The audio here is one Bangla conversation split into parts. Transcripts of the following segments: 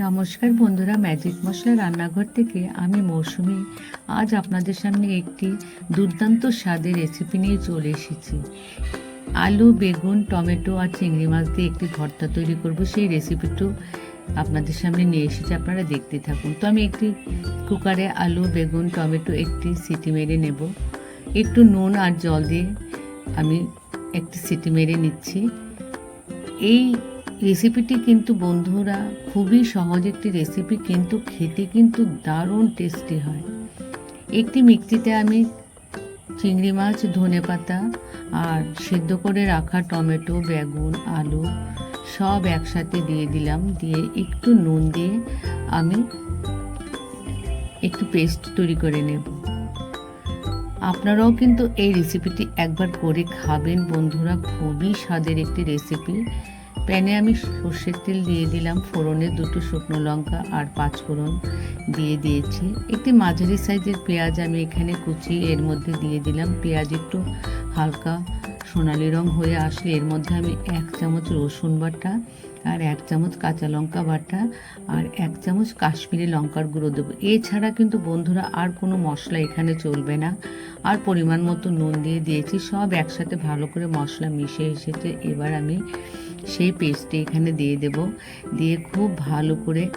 নমস্কার বন্ধুরা ম্যাজিক মশলা রান্নাঘর থেকে আমি মৌসুমি। আজ আপনাদের সামনে একটি দুর্দান্ত স্বাদের রেসিপি নিয়ে চলে এসেছি। আলু, বেগুন, টমেটো আর চিংড়ি মাছ দিয়ে একটি ভর্তা তৈরি করব। সেই রেসিপিটা আপনাদের সামনে নিয়ে এসেছি, আপনারা দেখতে থাকুন। তো আমি একটি কুকারে আলু, বেগুন, টমেটো একটি সিটি মেরে নেব। একটু নুন আর জল দিয়ে আমি একটি সিটি মেরে নিচ্ছি। এই রেসিপিটি কিন্তু বন্ধুরা খুবই সহজ একটি রেসিপি কিন্তু খেতে কিন্তু দারুণ টেস্টি হয়। একটি মিক্সিতে আমি চিংড়ি মাছ, ধনে পাতা আর সেদ্ধ করে রাখা টমেটো, বেগুন, আলু সব একসাথে দিয়ে দিলাম। দিয়ে একটু নুন দিয়ে আমি একটু পেস্ট তৈরি করে নেব। আপনারাও কিন্তু এই রেসিপিটি একবার করে খাবেন। বন্ধুরা, খুবই স্বাদের একটি রেসিপি প্যানে আমি সর্ষের তেল দিয়ে দিলাম, ফোড়নে দুটো শুকনো লঙ্কা আর পাঁচ ফোড়ন দিয়ে দিয়েছি। একটি মাঝারি সাইজের পেঁয়াজ আমি এখানে কুচি, এর মধ্যে দিয়ে দিলাম। পেঁয়াজ একটু হালকা সোনালি রং হয়ে আসলে এর মধ্যে আমি এক চামচ রসুন বাটা আর এক চামচ কাঁচা লঙ্কা বাটা আর এক চামচ কাশ্মীরি লঙ্কার গুঁড়ো দেবো। এছাড়া কিন্তু বন্ধুরা আর কোনো মশলা এখানে চলবে না। আর পরিমাণ মতো নুন দিয়ে দিয়েছি, সব একসাথে ভালো করে মশলা মিশে এসেছে। এবার আমি সেই পেস্টটি এখানে দিয়ে দেব। দিয়ে খুব ভালো করে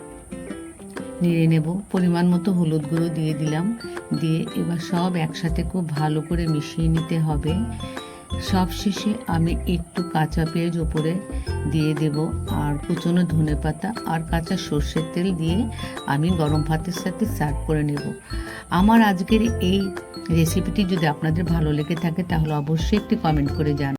নেড়ে নেব। পরিমাণ মতো হলুদ গুঁড়ো দিয়ে দিলাম। দিয়ে এবার সব একসাথে খুব ভালো করে মিশিয়ে নিতে হবে। সব শেষে আমি একটু কাঁচা পেঁয়াজ ওপরে দিয়ে দেব আর কুচনো ধনে পাতা আর কাঁচা সর্ষের তেল দিয়ে আমি গরম ভাতের সাথে সার্ভ করে নেব। আমার আজকের এই রেসিপিটি যদি আপনাদের ভালো লেগে থাকে তাহলে অবশ্যই একটি কমেন্ট করে জান